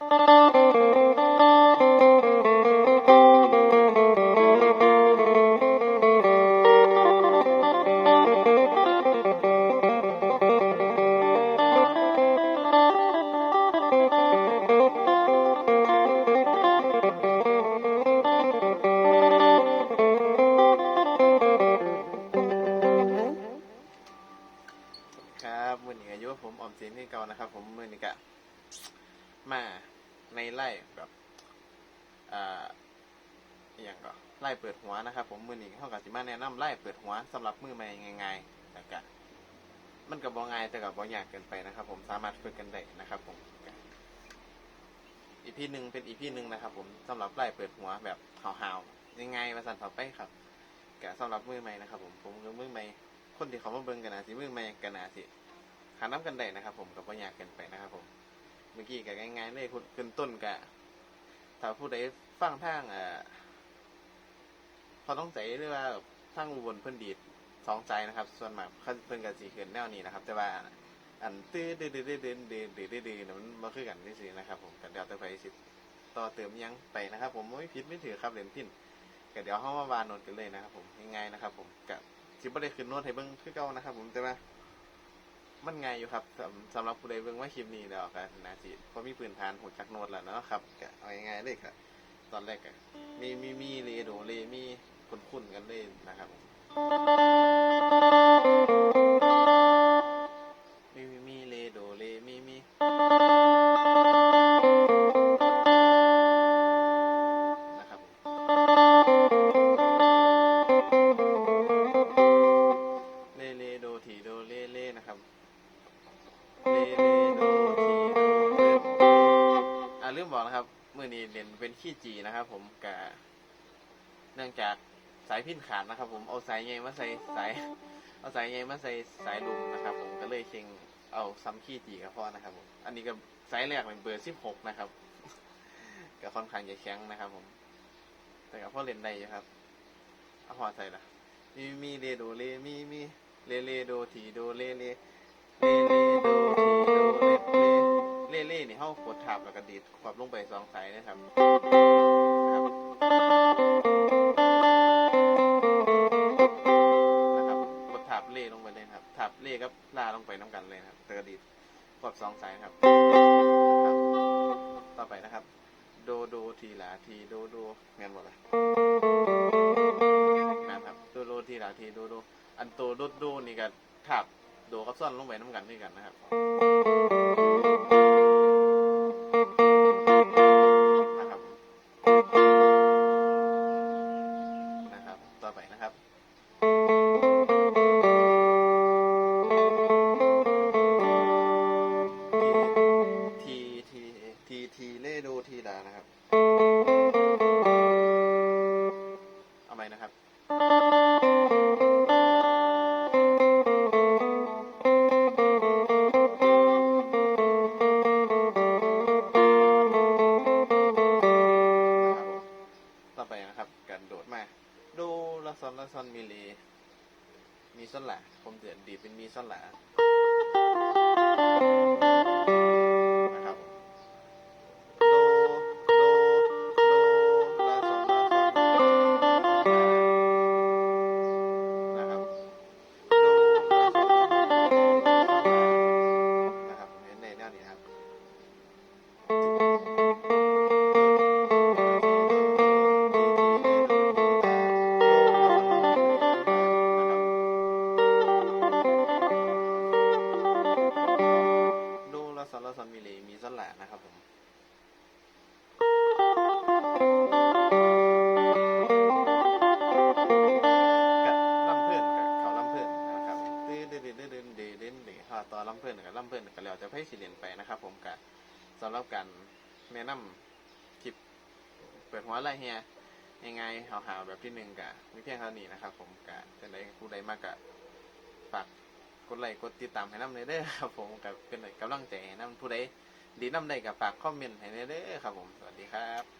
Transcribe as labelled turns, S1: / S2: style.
S1: ครับมือหนี้อายุผมออมสินที่เก่านะครับ ผมมือหนี้กะมา ในไล่แบบอ่าอย่างก็ไล่เปิดหัวนะครับ ผมมือหนี้เขากับสิมาแนะนำไล่เปิดหัวสำหรับมือใหม่ง่ายๆแต่กะมันกับบ่ง่ายแต่กับบ่ยากเกินไปนะครับ ผมสามารถฝึกกันได้นะครับ ผมอีพีหนึ่งเป็นอีพีหนึ่งนะครับ ผมสำหรับไล่เปิดหัวแบบหาวๆยังไงมาสั่นต่อไปครับกะสำหรับมือใหม่นะครับ ผมผมคือมือใหม่คนที่เขามาเบิ่งกันนาสิมือใหม่กันนาสิหาน้ำกันได้นะครับ ผมกับว่ายากเกินไปนะครับ ผม เมื่อกี้กับง่ายๆเลยขึ้นต้นกะถ้าผู้ใดฟังทางเอ่อเขาต้องใจหรือว่าทางอุบลเพิ่นดีดสองใจนะครับ ส่วนมากเพิ่นกับสีเขินแนวนี้นะครับ แต่ว่าอันตื้อดื้อดื้อดื้อดื้อดื้อดื้อดื้อดื้อเนี่ยมันมาคือกันที่สินะครับ ผมกันเดี๋ยวจะไปสิต่อเติมยังไปนะครับ ผมไม่ผิดไม่ถือครับเหรียญพินก็เดี๋ยวเข้ามาวานโนดกันเลยนะครับ ผมง่ายๆนะครับ ผมกับสิบ่ได้ขึ้นน้ตให้เบิ่งคือเก่านะครับ ผมแต่ว่า มันไงอยู่ครับสำสำหรับผู้ใดเบิ่งว่าคลิปนี้แล้วกันนาสิพอมีพื้นฐานหูจักโนดแล้วเนาะครับก็เอาง่ายๆเลยครับตอนแรกก็มีมีมีเรโดเรมีคุ้นๆกันเลยนะครับ เรเรโดทีโดเรอ่าลืมบอกนะครับมือนี้เรียนเป็นขี้จีนะครับ ผมกะเนื่องจากสายพินขาดนะครับ ผมเอาสายใยมาใส่สาย เอาสายใยมาใส่สายลุมนะครับ ผมก็เลยเชิงเอาซ้ำขี้จีกับพ่อนะครับผมอันนี้ก็สายแรกเป็นเบอร์สิบหกนะครับก็ค่อนข้างจะแข็งนะครับ ผม แต่กับพ่อเล่นได้อยู่ครับเอาพอใส่ละมีมีเรโดเรมีมีเรเรโดทีโดเรเร เรเรโดทีโดเรเรเรเรนี่เขากดทับแล้วก็ดีดขวบลงไปสองสายนะครับนะครับนะครับกดทับเรลงไปเลยครับทับเรกับลาลงไปน้ำกันเลยครับแต่ก็ดีดขวบสองสายครับ ต่อไปนะครับ โดโดทีหลาทีโดโดงานหมดลยนะครับโดโดทีหลาทีโดโดอันโตโดโดนี่ก็ถับ โดกับซ่อนลงไปน้ำกันด้วยกันนะครับนะครับ ละซอนละซอนมีเลมีซ่อนหละผมเดือนดีเป็นมีซ่อนหละ มีเลมีซอนแหละนะครับผมกับลำเพื่อนกับเขาลำเพื่อนนะครับตื้อเดินเดินเดินเดินเดินเดินเดินข้าต่อลำเพื่อนกับลำเพื่อนกันแล้วจะให้สิเรียนไปนะครับ ผมกับสำหรับการแนะนำคลิปเปิดหัวอะไรเฮียยังไงหาๆแบบที่หนึ่งกะมีเพียงเท่านี้นะครับ ผมกะเป็นไรผู้ใดมากกะฝากกดไลค์กดติดตามให้น้ำเลยเด้อครับผมกับเป็นกำลังใจให้น้ำผู้ใด ดีน้ำไดกับฝากคอมเมนต์ให้เด้อครับผม สวัสดีครับ